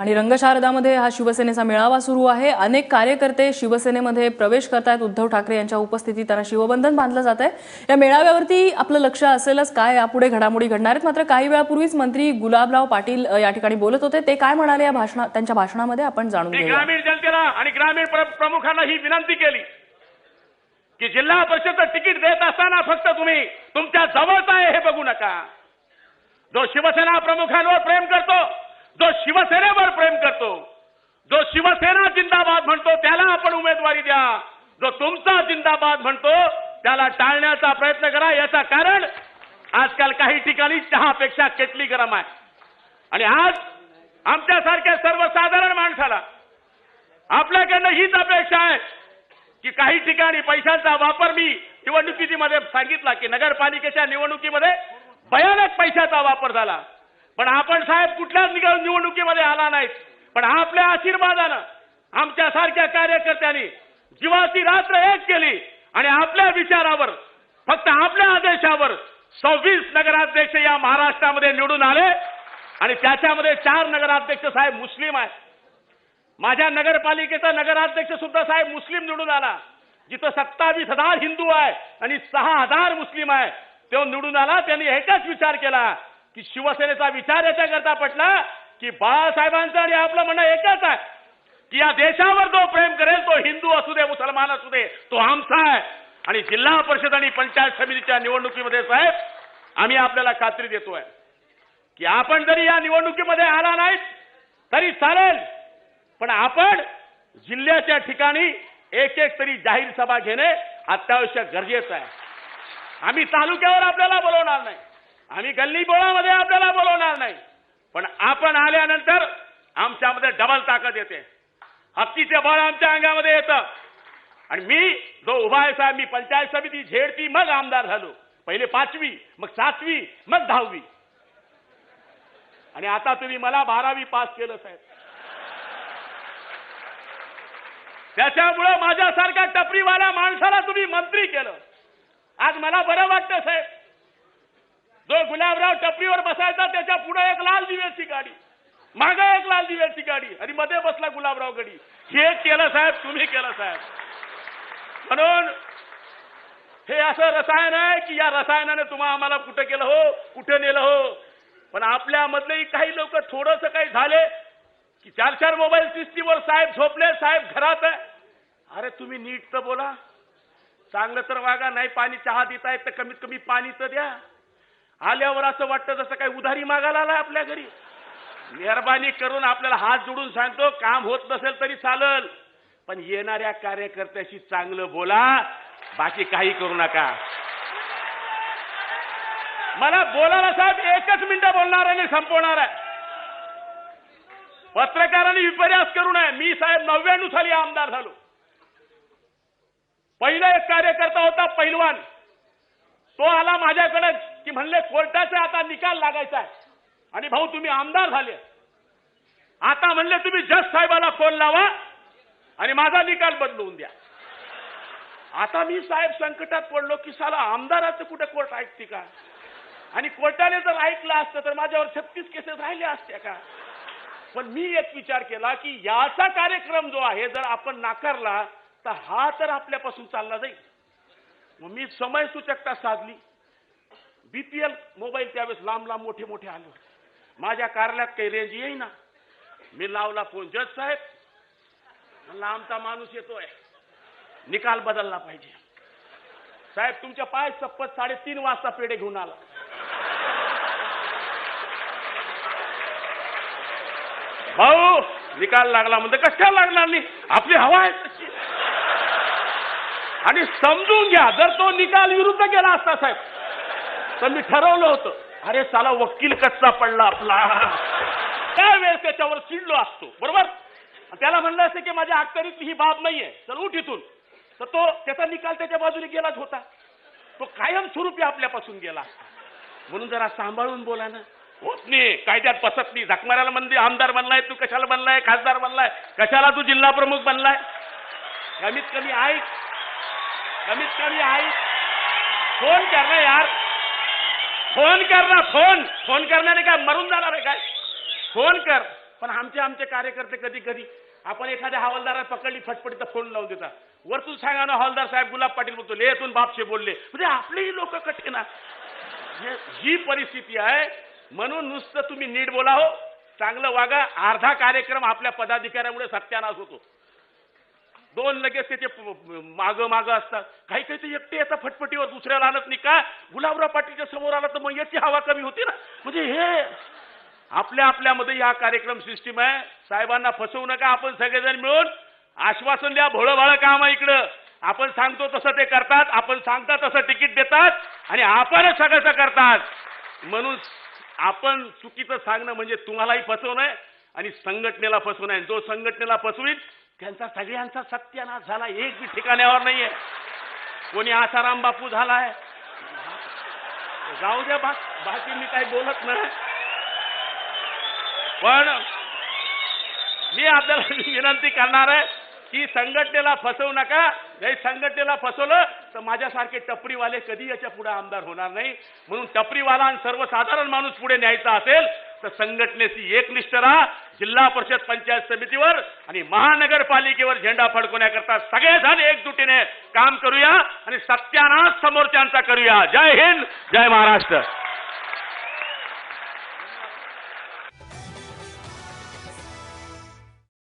आणि रंगशारदामध्ये हा शिवसेनेचा मेळावा सुरू आहे. अनेक कार्यकर्ते शिवसेनेमध्ये प्रवेश करतायत. उद्धव ठाकरे यांच्या उपस्थितीत त्यांना शिवबंधन बांधलं जात आहे या मेळाव्यावरती आपलं लक्ष असेलच काय? यापुढे घडामोडी घडणार आहेत. मात्र काही वेळापूर्वीच मंत्री गुलाबराव पाटील या ठिकाणी बोलत होते. ते काय म्हणाले या भाषणा त्यांच्या भाषणामध्ये आपण जाणून घेऊया. ग्रामीण जनतेला आणि ग्रामीण प्र- प्रमुखांना ही विनंती केली की जिल्हा परिषदचं तिकीट देत असताना फक्त तुम्ही तुमच्या जवळचा आहे हे बघू नका. जो शिवसेना प्रमुखांवर प्रेम करतो जो शिवसेनेवर प्रेम करतो जो शिवसेना जिंदाबाद म्हणतो त्याला आपण उमेदवारी द्या. जो तुमचा जिंदाबाद म्हणतो त्याला टाळण्याचा प्रयत्न करा. याचा कारण आजकाल काही ठिकाणी चहापेक्षा केटली गरम आहे. आणि आज आमच्यासारख्या सर्वसाधारण माणसाला आपल्याकडनं हीच अपेक्षा आहे की काही ठिकाणी पैशांचा वापर मी निवडणुकीमध्ये सांगितला की नगरपालिकेच्या निवडणुकीमध्ये भयानक पैशाचा वापर झाला. पण आपण साहेब कुठल्याच निकाल निवडणुकीमध्ये आला नाहीत. पण आपल्या आशीर्वादानं आमच्यासारख्या कार्यकर्त्यांनी जीवाची रात्र एक केली आणि आपल्या विचारावर फक्त आपल्या आदेशावर सव्वीस नगराध्यक्ष या महाराष्ट्रामध्ये निवडून आले. आणि त्याच्यामध्ये चार नगराध्यक्ष साहेब मुस्लिम आहेत. माझ्या नगरपालिकेचा नगराध्यक्ष सुद्धा साहेब मुस्लिम निवडून आला. जिथं सत्तावीस हजार हिंदू आहे आणि सहा हजार मुस्लिम आहे तो निवडून आला. त्यांनी एकच विचार केला. की शिवसेनेचा विचार याच्याकरता पटला की बाळासाहेबांचं आणि आपलं म्हणणं एकच आहे की या देशावर जो प्रेम करेल तो हिंदू असू दे मुसलमान असू दे तो आमचा आहे. आणि जिल्हा परिषद आणि पंचायत समितीच्या निवडणुकीमध्ये साहेब आम्ही आपल्याला खात्री देतोय की आपण जरी या निवडणुकीमध्ये आला नाहीत तरी चालेल. पण आपण जिल्ह्याच्या ठिकाणी एक एक तरी जाहीर सभा घेणे अत्यावश्यक गरजेचं आहे. आम्ही तालुक्यावर आपल्याला बोलवणार नाही. आम्ही गल्ली बोळामध्ये आपल्याला बोलवणार नाही. पण आपण आल्यानंतर आमच्यामध्ये डबल ताकद येते. हत्तीचे बळ आमच्या अंगामध्ये येतं. आणि मी जो उभा आहे साहेब मी पंचायत समिती झेडती मग आमदार झालो. पहिले पाचवी मग सातवी मग दहावी. आणि आता तुम्ही मला बारावी पास केलं साहेब. त्याच्यामुळं माझ्यासारख्या टपरीवाल्या माणसाला तुम्ही मंत्री केलं. आज मला बरं वाटतं साहेब. जो गुलाबराव टपरीवर बसायचा त्याच्या पुढे एक लाल दिव्याची गाडी. मागे एक लाल दिव्याची गाडी आणि मध्ये बसला गुलाबराव गडी. हे केलं साहेब तुम्ही केलं साहेब. म्हणून हे असं रसायन आहे की या रसायनाने तुम्हा आम्हाला कुठं केलं हो कुठे नेलं हो. पण आपल्यामधलेही काही लोक थोडंसं काही झाले की चार चार मोबाईल सिस्टीमवर साहेब झोपले साहेब घरात आहे. अरे तुम्ही नीट तर बोला. चांगलं तर वागा नाही पाणी चहा देतायत तर कमीत कमी पाणी तर द्या. आल्यावर असं वाटतं जसं काही उधारी मागायला आला आपल्या घरी. मेहरबानी करून आपल्याला हात जोडून सांगतो काम होत नसेल तरी चालल. पण येणाऱ्या कार्यकर्त्याशी चांगलं बोला बाकी काही करू नका. मला बोलायला साहेब एकच मिनिटं बोलणार आहे संपवणार आहे. पत्रकारांनी विपर्यास करू नये. मी साहेब नव्याण्णव साली आमदार झालो. पहिला एक कार्यकर्ता होता पैलवान. तो आला माझ्याकडे की म्हणले कोर्टाचा आता निकाल लागायचा आहे. आणि भाऊ तुम्ही आमदार झाले. आता म्हणले तुम्ही जज साहेबाला फोन लावा आणि माझा निकाल बदलवून द्या. आता मी साहेब संकटात पडलो की साला आमदाराचं कुठे कोर्ट ऐकते का? आणि कोर्टाने जर ऐकलं असतं तर माझ्यावर छत्तीस केसेस राहिले असत्या का? पण मी एक विचार केला की याचा कार्यक्रम जो आहे जर आपण नाकारला तर हा तर आपल्यापासून चालला जाईल. मग मी समय सूचकता साधली. बीपीएल मोबाईल त्यावेळेस लांब लांब मोठे मोठे आले होते. माझ्या कार्यालयात काही रेंज येईना. मी लावला फोन जज साहेब म्हणला आमचा माणूस येतोय. निकाल बदलला पाहिजे. साहेब तुमच्या पाय चप्पत साडेतीन वाजता पेढे घेऊन आला. भाऊ निकाल लागला म्हणजे कशा लागणार नाही? आपली हवा आहे तशी. आणि समजून घ्या जर तो निकाल विरुद्ध गेला असता साहेब तर मी ठरवलं होतं. अरे साला वकील कच्चा पडला आपला. त्यावेळेस त्याच्यावर चिडलो असतो बरोबर? त्याला म्हणलं असतं की माझ्या अखत्यारीतली ही बाब नाहीये. चल उठ इथून. तर तो त्याचा निकाल त्याच्या बाजूने गेलाच होता. तो कायम स्वरूपी आपल्यापासून गेला म्हणून जरा सांभाळून बोला ना. होत नाही. कायद्यात बसत नाही. झकमाऱ्याला म्हणजे आमदार बनलाय तू कशाला बनलाय? खासदार बनलाय? कशाला तू जिल्हा प्रमुख बनलाय? कमीत कमी ऐक. कमीत कमी ऐक. फोन कर ना यार? फोन कर ना फोन. फोन करण्याने काय मरून जाणार आहे काय? फोन कर. पण आमचे आमचे कार्यकर्ते कधी कधी आपण एखाद्या हवालदाराला पकडली फटफटीचा फोन लावून देता वरतून सांगा ना हवालदार साहेब गुलाब पाटील बोलतो लेतून बापशे बोलले. म्हणजे आपलेही लोक कठीण हे- ही परिस्थिती आहे. म्हणून नुसतं तुम्ही नीट बोला हो. चांगलं वागा. अर्धा कार्यक्रम आपल्या पदाधिकाऱ्यामुळे सत्यानाश होतो. दोन लगेच त्याचे माग माग असतात. काही काही ते एकटे येतात फटफटीवर दुसऱ्याला आणत नाही. का? गुलाबराव पाटीलच्या समोर आला तर मग याची हवा कमी होती ना. म्हणजे हे आपल्या आपल्यामध्ये या कार्यक्रम सिस्टीम आहे. साहेबांना फसवू नका. आपण सगळेजण मिळून आश्वासन द्या. भोळं भाळं काम आहे इकडं. आपण सांगतो तसं ते करतात. आपण सांगता तसं तिकीट देतात. आणि आपणच सगळं करतात. म्हणून आपण चुकीचं सांगणं म्हणजे तुम्हालाही फसवणं आहे आणि संघटनेला फसवणं आहे. जो संघटनेला फसवीत त्यांचा सगळ्यांचा सत्यानाश झाला. एक बी ठिकाण्यावर नाहीये. कोणी आसाराम बापू झालाय? जाऊ द्या बा बाकी मी काही बोलत नाही. पण मी आपल्याला विनंती करणार आहे की संघटनेला फसवू नका. जरी संघटनेला फसवलं तर माझ्यासारखे टपरीवाले कधी याच्यापुढे आमदार होणार नाही. म्हणून टपरीवाला आणि सर्वसाधारण माणूस पुढे न्यायचा असेल तर संघटनेची एकनिष्ठ राहा. जिल्हा परिषद पंचायत समितीवर आणि महानगरपालिकेवर झेंडा फडकवण्याकरता सगळेजण एकजुटीने. काम करूया आणि सत्यानाश समोरच्यांचा करूया. जय हिंद जय महाराष्ट्र.